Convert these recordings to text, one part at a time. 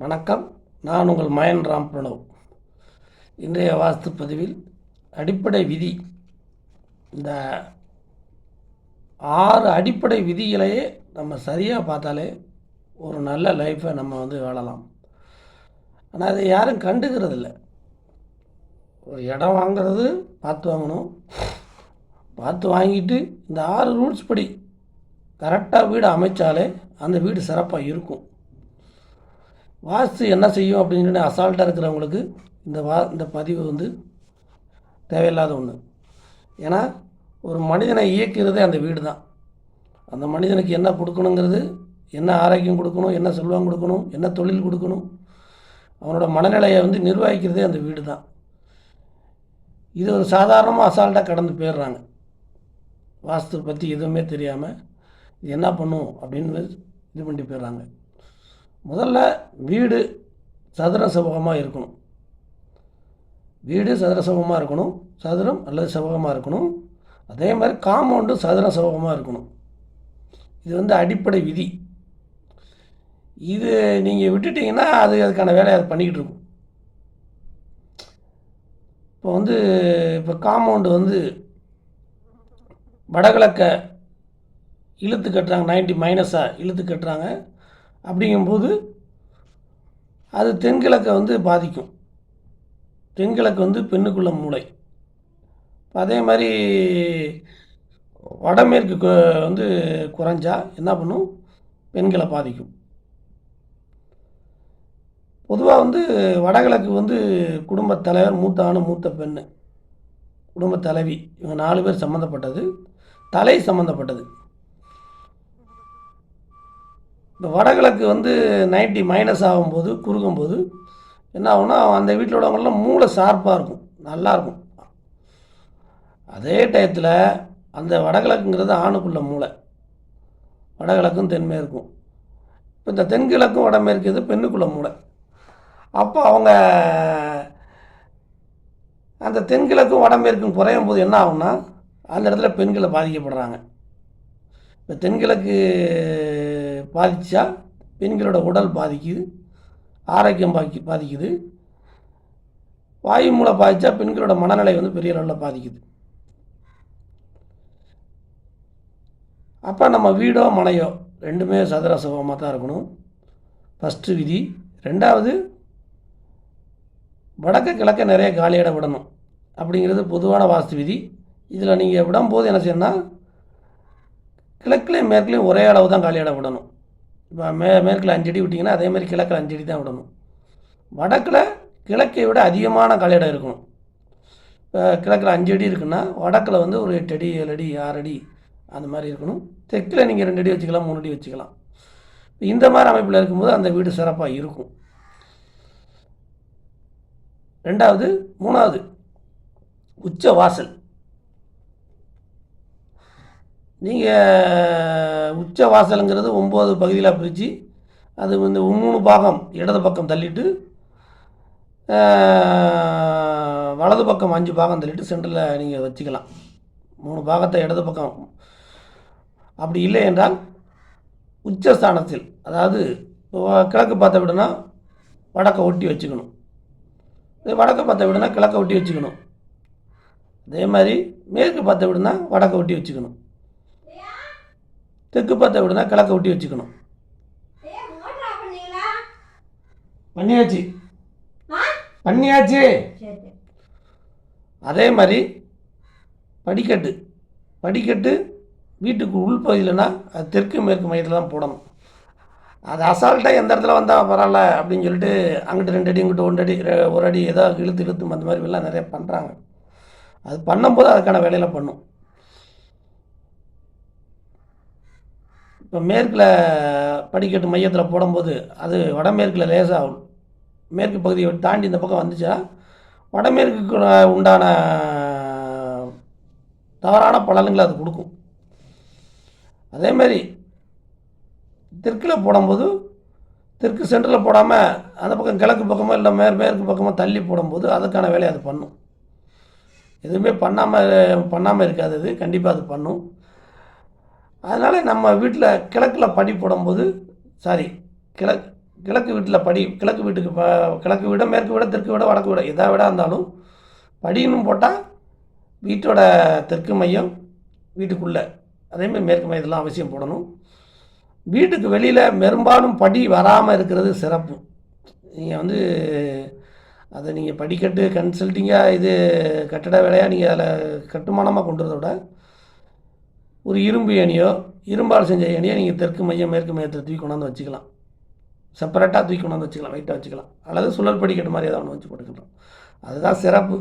வணக்கம். நான் உங்கள் மயன் ராம் பிரணவ். இன்றைய வாஸ்து பதிவில் அடிப்படை விதி. இந்த ஆறு அடிப்படை விதிகளையே நம்ம சரியாக பார்த்தாலே ஒரு நல்ல லைஃப்பை நம்ம வந்து வாழலாம். ஆனால் அதை யாரும் கண்டுக்கிறதில்ல. ஒரு இடம் வாங்கிறது பார்த்து வாங்கணும். பார்த்து வாங்கிட்டு இந்த ஆறு ரூல்ஸ் படி கரெக்டாக வீடு அமைச்சாலே அந்த வீடு சிறப்பாக இருக்கும். வாஸ்து என்ன செய்யும் அப்படின்னு சொல்லி அசால்ட்டாக இருக்கிறவங்களுக்கு இந்த வா இந்த பதிவு வந்து தேவையில்லாத ஒன்று ஏன்னா ஒரு மனிதனை இயக்கிறதே அந்த வீடு தான். அந்த மனிதனுக்கு என்ன கொடுக்கணுங்கிறது என்ன ஆரோக்கியம் கொடுக்கணும் என்ன செல்வம் கொடுக்கணும் என்ன தொழில் கொடுக்கணும் அவனோட மனநிலையை வந்து நிர்வகிக்கிறதே அந்த வீடு தான். இது ஒரு சாதாரணமாக அசால்ட்டாக கடந்து போயிடுறாங்க. வாஸ்து பற்றி எதுவுமே தெரியாமல் இது என்ன பண்ணும் அப்படின்னு இது பண்ணிட்டு போயிடுறாங்க. முதல்ல வீடு சதுர செவ்வகமாக இருக்கணும். வீடு சதுர செவ்வகமாக இருக்கணும் சதுரம் அல்லது செவ்வகமாக இருக்கணும். அதே மாதிரி காம்பவுண்டு சதுர செவ்வகமாக இருக்கணும். இது வந்து அடிப்படை விதி. இது நீங்கள் விட்டுட்டிங்கன்னா அது அதுக்கான வேலையை அது பண்ணிக்கிட்டு இருக்கும். இப்போ வந்து இப்போ காம்பவுண்டு வந்து வடகிழக்க இழுத்து கட்டுறாங்க 90 மைனஸாக இழுத்து கட்டுறாங்க. அப்படிங்கும்போது அது தென்கிழக்கை வந்து பாதிக்கும். தென்கிழக்கு வந்து பெண்ணுக்குள்ள மூளை. அதே மாதிரி வடமேற்கு வந்து குறைஞ்சா என்ன பண்ணும்? பெண்களை பாதிக்கும். பொதுவாக வந்து வடகிழக்கு வந்து குடும்பத் தலைவர் மூத்த ஆணு மூத்த பெண்ணு. குடும்பத் தலைவி இவங்க நாலு பேர் சம்மந்தப்பட்டது தலை சம்மந்தப்பட்டது இந்த வடகிழக்கு வந்து 90 மைனஸ் ஆகும்போது குறுகும்போது என்ன ஆகும்னா அந்த வீட்டில் உள்ளவங்களாம் மூளை ஷார்ப்பாக இருக்கும். நல்லாயிருக்கும் அதே டயத்தில் அந்த வடகிழக்குங்கிறது ஆணுக்குள்ள மூளை. வடகிழக்கும் தென்மேற்கும் இப்போ இந்த தென்கிழக்கும் வடமேற்கு இது பெண்ணுக்குள்ள மூளை. அப்போ அவங்க அந்த தென்கிழக்கும் வடமேற்கும் குறையும் போது என்ன ஆகும்னா அந்த இடத்துல பெண்களை பாதிக்கப்படுறாங்க. இப்போ தென்கிழக்கு பாதிச்சா பெண்களோட உடல் பாதிக்குது ஆரோக்கியம் பாக்கி பாதிக்குது. வாயு மூலம் பாதித்தா பெண்களோட மனநிலை வந்து பெரிய அளவில் பாதிக்குது. அப்போ நம்ம வீடோ மனையோ ரெண்டுமே சதுர சுகமாக தான் இருக்கணும். ஃபஸ்ட்டு விதி. ரெண்டாவது வடக்கு கிழக்க நிறைய காலி இடம் விடணும். அப்படிங்கிறது பொதுவான வாஸ்து விதி. இதில் நீங்கள் விடும்போது என்ன செய்யணும்னா கிழக்குலேயும் மேற்குலேயும் ஒரே அளவு தான் காலி இடம் விடணும். இப்போ மே மேற்கில் அஞ்சடி விட்டிங்கன்னா அதே மாதிரி கிழக்கில் அஞ்சடி தான் விடணும். வடக்கில் கிழக்கை விட அதிகமான காலி இடம் இருக்கணும். இப்போ கிழக்கில் அஞ்சு அடி இருக்குன்னா வடக்கில் வந்து ஒரு எட்டு அடி ஏழு அடி ஆறு அடி அந்த மாதிரி இருக்கணும். தெற்கில் நீங்கள் ரெண்டு அடி வச்சுக்கலாம் மூணு அடி வச்சுக்கலாம். இந்த மாதிரி அமைப்பில் இருக்கும்போது அந்த வீடு சிறப்பாக இருக்கும். ரெண்டாவது மூணாவது உச்ச வாசல். நீங்கள் உச்ச வாசலுங்கிறது ஒம்பது பகுதியில் பிரித்து அது வந்து மூணு பாகம் இடது பக்கம் தள்ளிட்டு வலது பக்கம் அஞ்சு பாகம் தள்ளிட்டு சென்டரில் நீங்கள் வச்சுக்கலாம். மூணு பாகத்தை இடது பக்கம். அப்படி இல்லை என்றால் உச்சஸ்தானத்தில் அதாவது கிழக்கு பார்த்த விடனா வடக்கை ஒட்டி வச்சுக்கணும். வடக்கை வடக்கு பார்த்த விடனா கிழக்க ஒட்டி வச்சுக்கணும். அதே மாதிரி மேற்கு பார்த்த விடனா வடக்கை ஒட்டி வச்சுக்கணும். தெற்கு பார்த்த விடனா கிழக்க ஒட்டி வச்சுக்கணும்? பண்ணியாச்சு? பண்ணியாச்சு. அதே மாதிரி படிக்கட்டு. படிக்கட்டு வீட்டுக்கு உள்பகுதியிலனா அது தெற்கு மேற்கு மையத்தில் தான் போடணும். அது அசால்ட்டாக எந்த இடத்துல வந்தால் பரவாயில்ல அப்படின்னு சொல்லிட்டு அங்கிட்டு ரெண்டு அடி இங்கிட்டு ஒன்று அடி ரெ- ஒரு அடி ஏதோ இழுத்து இழுத்து அந்த மாதிரி எல்லாம் நிறைய பண்ணுறாங்க அது பண்ணும்போது அதுக்கான வேலையில் பண்ணும். இப்போ மேற்கில் படிக்கட்டு மையத்தில் போடும்போது அது வடமேற்கில் லேசாகும். மேற்கு பகுதியை தாண்டி இந்த பக்கம் வந்துச்சுன்னா வடமேற்குக்கு உண்டான தவறான பலன்களை அது கொடுக்கும். அதேமாரி தெற்கில் போடும்போது தெற்கு சென்டரில் போடாமல் அந்த பக்கம் கிழக்கு பக்கமோ இல்லை மேற் மேற்கு பக்கமோ தள்ளி போடும்போது அதுக்கான வேலையை அது பண்ணும். எதுவுமே பண்ணாமல் பண்ணாமல் இருக்காது அது. கண்டிப்பாக அது பண்ணும். அதனால் நம்ம வீட்டில் கிழக்கில் படி போடும்போது சாரி கிழக்கு கிழக்கு வீட்டில் படி கிழக்கு வீட்டுக்கு கிழக்கு வீட மேற்கு வீட தெற்கு வீட வடக்கு வீட எதா விட இருந்தாலும் படின்னு போட்டால் வீட்டோட தெற்கு மையம் வீட்டுக்குள்ளே. அதேமாதிரி மேற்கு மையத்தெலாம் அவசியம் போடணும். வீட்டுக்கு வெளியில் பெரும்பாலும் படி வராமல் இருக்கிறது சிறப்பு. நீங்கள் வந்து அதை நீங்கள் படிக்கட்டு கன்சல்ட்டிங்காக இது கட்டட வேலையாக நீங்கள் அதில் கட்டுமானமாக கொண்டு வரதை விட ஒரு இரும்பு ஏணியோ இரும்பால் செஞ்ச ஏணியோ நீங்கள் தெற்கு மையம் மேற்கு மையத்தை தூக்கி கொண்டாந்து வச்சுக்கலாம். செப்பரேட்டாக தூக்கி கொண்டாந்து வச்சுக்கலாம் வெயிட்டாக வச்சுக்கலாம். அல்லது சுழல் படிக்கட்டு மாதிரி ஏதாவது ஒன்று வச்சு போட்டுக்கலாம். அதுதான் சிறப்பு.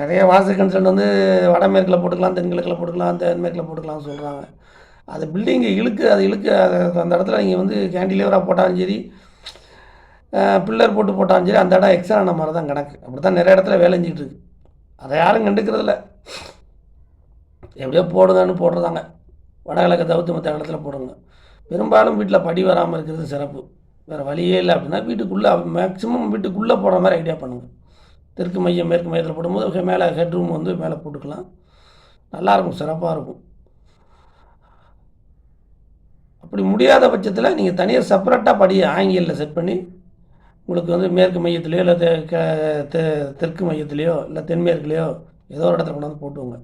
நிறைய வாசல் கன்சல்ட் வந்து வடமேற்கில் போட்டுக்கலாம் தென்கிழக்கில் போட்டுக்கலாம் தென்மேற்கில் போட்டுக்கலாம்னு சொல்கிறாங்க அது பில்டிங்கை இழுக்கு அது இழுக்கு அதை அந்த இடத்துல நீங்கள் வந்து கேண்டிலேவராக போட்டாலும் சரி பில்லர் போட்டு போட்டாலும் சரி அந்த இடம் எக்ஸ்ட்ரா ஆன மாதிரி தான் கணக்கு அப்படி தான் நிறைய இடத்துல வேலை செஞ்சுட்டு இருக்கு. அதை யாரும் கண்டுக்கிறதில்ல. எப்படியோ போடுங்கன்னு போடுறதாங்க வடகிழக்கை தவிர்த்து மற்ற இடத்துல போடுங்க. பெரும்பாலும் வீட்டில் படி வராமல் இருக்கிறது சிறப்பு. வேறு வழியே இல்லை அப்படின்னா வீட்டுக்குள்ளே மேக்ஸிமம் வீட்டுக்குள்ளே போடுற மாதிரி ஐடியா பண்ணுங்கள் தெற்கு மையம் மேற்கு மையத்தில் போடும்போது மேலே ஹெட்ரூம் வந்து மேலே போட்டுக்கலாம். நல்லாயிருக்கும் சிறப்பாக இருக்கும். அப்படி முடியாத பட்சத்தில் நீங்கள் தனியாக செப்பரேட்டாக படியை ஆங்கிலில் செட் பண்ணி உங்களுக்கு வந்து மேற்கு மையத்துலேயோ இல்லை தெ- தெ- தெற்கு மையத்துலேயோ இல்லை தென்மேற்குலேயோ ஏதோ ஒரு இடத்துல கொண்டாந்து போட்டுவோங்க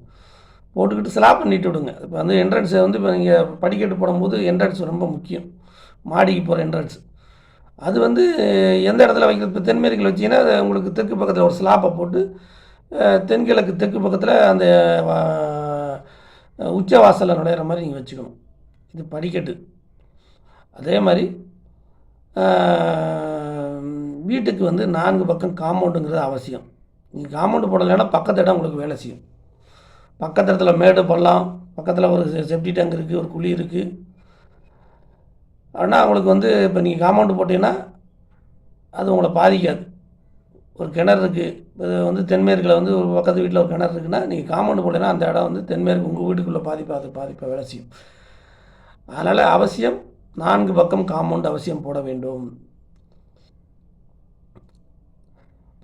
போட்டுக்கிட்டு ஸ்லாப் பண்ணிட்டு விடுங்க. இப்போ வந்து என்ட்ரன்ஸ் வந்து இப்போ நீங்கள் படிக்கட்டு போடும்போது என்ட்ரன்ஸ் ரொம்ப முக்கியம். மாடிக்கு போகிற என்ட்ரன்ஸ் அது வந்து எந்த இடத்துல வைக்கிறது இப்போ தென்மேற்கில் வச்சிங்கன்னா அது உங்களுக்கு தெற்கு பக்கத்தில் ஒரு ஸ்லாப்பை போட்டு தென்கிழக்கு தெற்கு பக்கத்தில் அந்த உச்ச வாசலில் நுழையிற மாதிரி நீங்கள் வச்சுக்கணும். இது படிக்கட்டு. அதே மாதிரி வீட்டுக்கு வந்து நான்கு பக்கம் காம்பவுண்டுங்கிறது அவசியம். நீங்கள் காம்பவுண்டு போடலைன்னா பக்கத்து இடம் உங்களுக்கு வேலை செய்யும். பக்கத்து இடத்துல மேடு பள்ளம் பக்கத்தில் ஒரு செப்டி டேங்க் இருக்குது ஒரு குழி இருக்குது ஆனால் உங்களுக்கு வந்து இப்போ நீங்கள் காம்பவுண்டு போட்டீங்கன்னா அது உங்களை பாதிக்காது. ஒரு கிணறு இருக்குது இது வந்து தென்மேற்கில் வந்து ஒரு பக்கத்து வீட்டில் ஒரு கிணறு இருக்குன்னா நீங்கள் காம்பவுண்டு போட்டீங்கன்னா அந்த இடம் வந்து தென்மேற்கு உங்கள் வீட்டுக்குள்ளே பாதிப்பாது அது பாதிப்பை வேலை செய்யும். அதனால் அவசியம் நான்கு பக்கம் காம்பவுண்ட் அவசியம் போட வேண்டும்.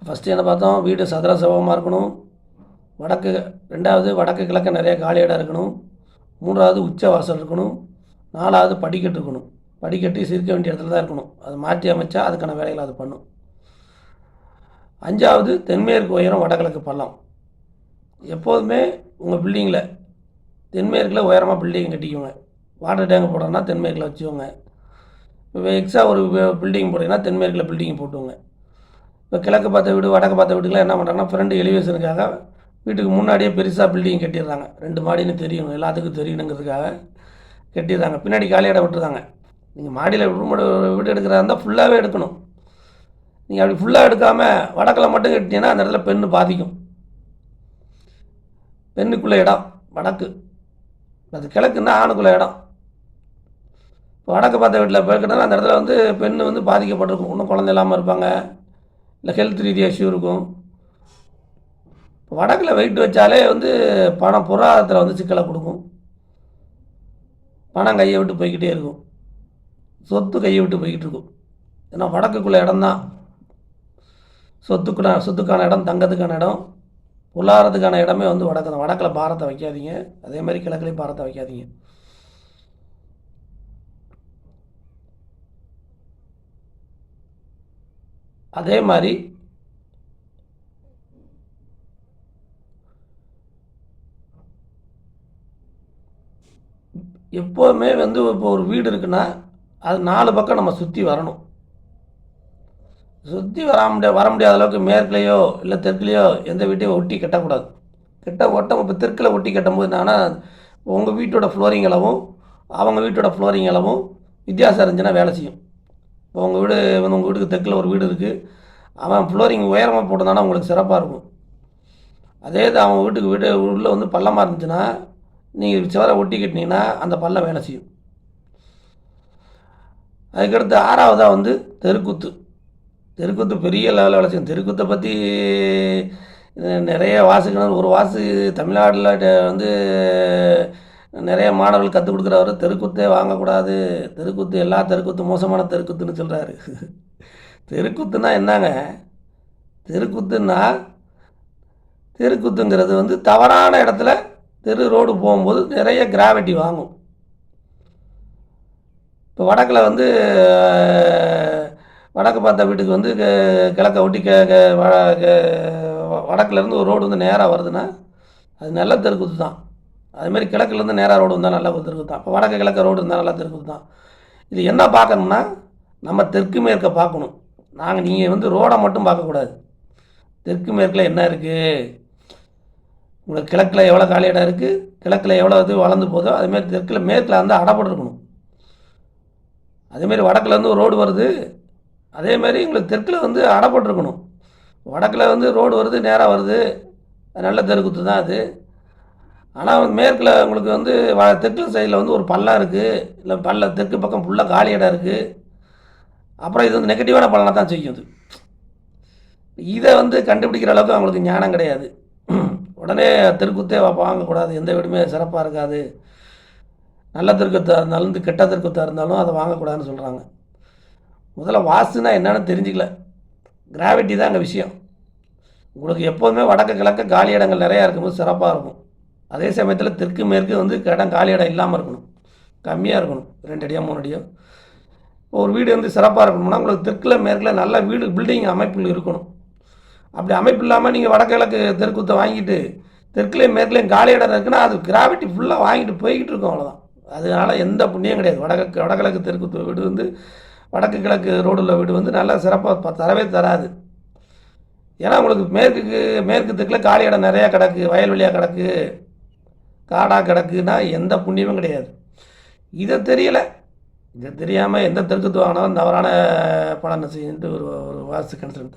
ஃபஸ்ட்டு என்ன பார்த்தோம்? வீடு சதுர சபமாக இருக்கணும். வடக்கு ரெண்டாவது வடக்கு கிழக்கு நிறைய காலி இடம் இருக்கணும். மூன்றாவது உச்ச வாசல் இருக்கணும். நாலாவது படிக்கட்டு இருக்கணும். படிக்கட்டு சிரிக்க வேண்டிய இடத்துல தான் இருக்கணும். அது மாற்றி அமைச்சா அதுக்கான வேலைகளை அது பண்ணும். அஞ்சாவது தென்மேற்கு உயரம் வடகிழக்கு பள்ளம். எப்போதுமே உங்கள் பில்டிங்கில் தென்மேற்கில் உயரமாக பில்டிங் கட்டிக்கோங்க. வாட்டர் டேங்க் போடுறோன்னா தென்மேற்கில் வச்சுக்கோங்க. இப்போ எக்ஸ்ட்ரா ஒரு பில்டிங் போட்டிங்கன்னா தென்மேற்கில் பில்டிங் போட்டுவோங்க இப்போ கிழக்கு பார்த்த வீடு வடக்கு பார்த்த வீட்டுக்குலாம் என்ன பண்ணுறாங்கன்னா ஃப்ரெண்டு எலிவேஷனுக்காக வீட்டுக்கு முன்னாடியே பெருசாக பில்டிங் கட்டிடுறாங்க. ரெண்டு மாடின்னு தெரியணும். எல்லாத்துக்கும் தெரியணுங்கிறதுக்காக கட்டிடுறாங்க. பின்னாடி காலி இடம் விட்டுறாங்க நீங்கள் மாடியில் ரூம் வீடு எடுக்கிறதா இருந்தால் ஃபுல்லாகவே எடுக்கணும். நீங்கள் அப்படி ஃபுல்லாக எடுக்காமல் வடக்கில் மட்டும் கட்டினீங்கன்னா அந்த இடத்துல பெண்ணு பாதிக்கும். பெண்ணுக்குள்ளே இடம் வடக்கு. அது கிழக்குன்னா ஆணுக்குள்ளே இடம். இப்போ வடக்கு பார்த்த வீட்டில் போய்க்கிட்டா அந்த இடத்துல வந்து பெண் வந்து பாதிக்கப்பட்டிருக்கும். இன்னும் குழந்தை இல்லாமல் இருப்பாங்க. இல்லை ஹெல்த் ரீதியாக இஷ்யூ இருக்கும். வடக்கில் வெயிட் வச்சாலே வந்து பணம் பொருளாதாரத்தில் வந்து சிக்கலை கொடுக்கும். பணம் கையை விட்டு போய்கிட்டே இருக்கும். சொத்து கையை விட்டு போய்கிட்டு இருக்கும். ஏன்னா வடக்குக்குள்ள இடம்தான். சொத்துக்குடா சொத்துக்கான இடம் தங்கத்துக்கான இடம் பொருளாதாரத்துக்கான இடமே வந்து வடக்கு தான் வடக்கில் பாரத்தை வைக்காதீங்க. அதே மாதிரி கிழக்குலேயும் பாரத்தை வைக்காதீங்க. அதே மாதிரி எப்போதுமே வந்து இப்போ ஒரு வீடு இருக்குன்னா அது நாலு பக்கம் நம்ம சுற்றி வரணும். சுற்றி வர முடியாது வர முடியாத அளவுக்கு மேற்குலேயோ இல்லை தெற்குலேயோ எந்த வீட்டையும் ஒட்டி கட்டக்கூடாது. கிட்ட ஒட்டம் இப்போ தெற்கில் ஒட்டி கட்டும்போது என்னன்னா உங்கள் வீட்டோட ஃப்ளோரிங் அளவும் அவங்க வீட்டோட ஃப்ளோரிங் அளவும் வித்தியாசம் இருந்துச்சுன்னா வேலை செய்யும். இப்போ உங்கள் வீடு வந்து உங்கள் வீட்டுக்கு தெற்கில் ஒரு வீடு இருக்குது அவன் ஃப்ளோரிங் உயரமாக போட்டிருந்தானா உங்களுக்கு சிறப்பாக இருக்கும். அதே இது அவன் வீட்டுக்கு வீடு உள்ளே வந்து பள்ளமாக இருந்துச்சுன்னா நீங்கள் சுவரை ஒட்டி கட்டினீங்கன்னா அந்த பள்ளம் வேலை செய்யும். அதுக்கடுத்து ஆறாவதாக வந்து தெருக்கூத்து. தெருக்கூத்து பெரிய லெவலில் வேலை செய்யும். தெருக்கூத்தை பற்றி நிறைய வாசிக்கணும். ஒரு வாசி தமிழ்நாட்டில் வந்து நிறைய மாணவர்கள் கற்றுக் கொடுக்குறவர் தெருக்கூத்தே வாங்கக்கூடாது. தெருக்கூத்து எல்லா தெருக்கூத்து மோசமான தெருக்கூத்துன்னு சொல்கிறாரு தெருக்குத்துனா என்னங்க? தெருக்கூத்துன்னா தெருக்கூத்துங்கிறது வந்து தவறான இடத்துல தெரு ரோடு போகும்போது நிறைய கிராவிட்டி வாங்கும். இப்போ வடக்கில் வந்து வடக்கு பார்த்த வீட்டுக்கு வந்து கிழக்க ஒட்டி கே வ- வடக்குலேருந்து ஒரு ரோடு வந்து நேராக வருதுன்னா அது நல்ல தெருக்குத்து தான். அதுமாரி கிழக்குலேருந்து நேராக ரோடு வந்தால் நல்ல ஒரு தெருக்கு தான். இப்போ வடக்கு கிழக்கு ரோடு இருந்தால் நல்ல தெருக்குது தான். இது என்ன பார்க்கணும்னா நம்ம தெற்கு மேற்க பார்க்கணும். நாங்கள் நீங்கள் வந்து ரோடை மட்டும் பார்க்கக்கூடாது. தெற்கு மேற்கில் என்ன இருக்குது உங்களுக்கு கிழக்கில் எவ்வளோ காலி இடம் இருக்குது கிழக்கில் எவ்வளோ இது வளர்ந்து போதோ அதுமாரி தெற்கில் மேற்கில் வந்து அடைப்பட்டு இருக்கணும் அதேமாரி வடக்குலேருந்து ஒரு ரோடு வருது. அதேமாரி உங்களுக்கு தெற்கில் வந்து அடைப்பட்டு இருக்கணும் வடக்கில் வந்து ரோடு வருது நேராக வருது. அது நல்ல தெருக்குத்து தான் அது. ஆனால் மேற்கில் உங்களுக்கு வந்து வ தெற்கு சைடில் வந்து ஒரு பள்ளம் இருக்குது இல்லை பள்ள தெற்கு பக்கம் ஃபுல்லாக காலி இடம் இருக்குது அப்புறம் இது வந்து நெகட்டிவான பலனை தான் செய்யும் இது இதை வந்து கண்டுபிடிக்கிற அளவுக்கு அவங்களுக்கு ஞானம் கிடையாது. உடனே தெருக்குத்தே வாங்கக்கூடாது எந்த வீடுமே சிறப்பாக இருக்காது. நல்ல தெருக்கத்தாக இருந்தாலும் கெட்ட தெருக்குத்தாக இருந்தாலும் அதை வாங்கக்கூடாதுன்னு சொல்கிறாங்க முதல்ல வாஸ்துனா என்னென்னு தெரிஞ்சுக்கல. கிராவிட்டி தான் அங்கே விஷயம். உங்களுக்கு எப்போதுமே வடக்கு கிழக்கு காலி இடங்கள் நிறையா இருக்கும்போது சிறப்பாக இருக்கும். அதே சமயத்தில் தெற்கு மேற்கு வந்து இடம் காலி இடம் இல்லாமல் இருக்கணும். கம்மியாக இருக்கணும். ரெண்டு அடியோ மூணு அடியோ ஒரு வீடு வந்து சிறப்பாக இருக்கணும்னா உங்களுக்கு தெற்கில் மேற்கில் நல்ல வீடு பில்டிங் அமைப்புகள் இருக்கணும். அப்படி அமைப்பு இல்லாமல் நீங்கள் வடகிழக்கு தெற்குத்தை வாங்கிட்டு தெற்குலேயும் மேற்குலேயும் காலி இடம் இருக்குன்னா அது கிராவிட்டி ஃபுல்லாக வாங்கிட்டு போய்கிட்டு இருக்கும் அவ்வளோதான் அதனால் எந்த புண்ணியம் கிடையாது. வடகிழக்கு வடகிழக்கு தெற்குத்து வீடு வந்து வடக்கு கிழக்கு ரோடில் வீடு வந்து நல்லா சிறப்பாக தரவே தராது. ஏன்னா உங்களுக்கு மேற்குக்கு மேற்கு தெற்கில் காலி இடம் நிறையா கிடக்கு வயல்வெளியாக கிடக்கு காடாக கிடக்குன்னா எந்த புண்ணியமும் கிடையாது. இதை தெரியலை. இதை தெரியாமல் எந்த தெற்குத்து வாங்கினாலும் தவறான பலனை செய்யுன்ட்டு ஒரு ஒரு வாஸ்து கன்சல்ட்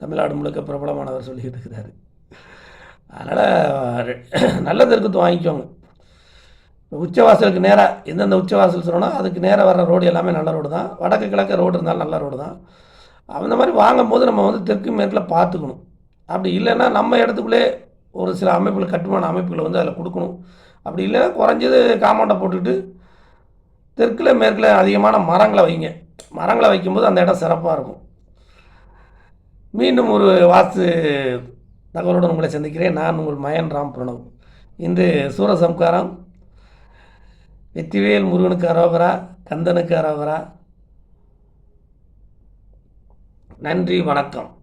தமிழ்நாடு முழுக்க பிரபலமானவர் சொல்லிட்டு இருக்கிறாரு அதனால் நல்ல தெற்குத்து வாங்கிக்கோங்க. உச்சவாசலுக்கு நேராக எந்தெந்த உச்சவாசல் சொன்னோன்னா அதுக்கு நேராக வர்ற ரோடு எல்லாமே நல்ல ரோடு தான். வடக்கு கிழக்கு ரோடு இருந்தாலும் நல்ல ரோடு தான். அந்த மாதிரி வாங்கும்போது நம்ம வந்து தெற்கு மேற்கில் பார்த்துக்கணும். அப்படி இல்லைன்னா நம்ம இடத்துக்குள்ளே ஒரு சில அமைப்புகள் கட்டுமான அமைப்புகளை வந்து அதில் கொடுக்கணும். அப்படி இல்லைன்னா குறைஞ்சது காம்பவுண்டை போட்டுக்கிட்டு தெற்கில் மேற்கில் அதிகமான மரங்களை வைங்க. மரங்களை வைக்கும்போது அந்த இடம் சிறப்பாக இருக்கும். மீண்டும் ஒரு வாஸ்து தகவலுடன் உங்களை சந்திக்கிறேன். நான் உங்கள் மயன் ராம் பிரணவ். இன்று சூரசம்காரம் வெற்றிவேல் முருகனுக்கு அரோகரா கந்தனுக்கு அரோகரா. நன்றி வணக்கம்.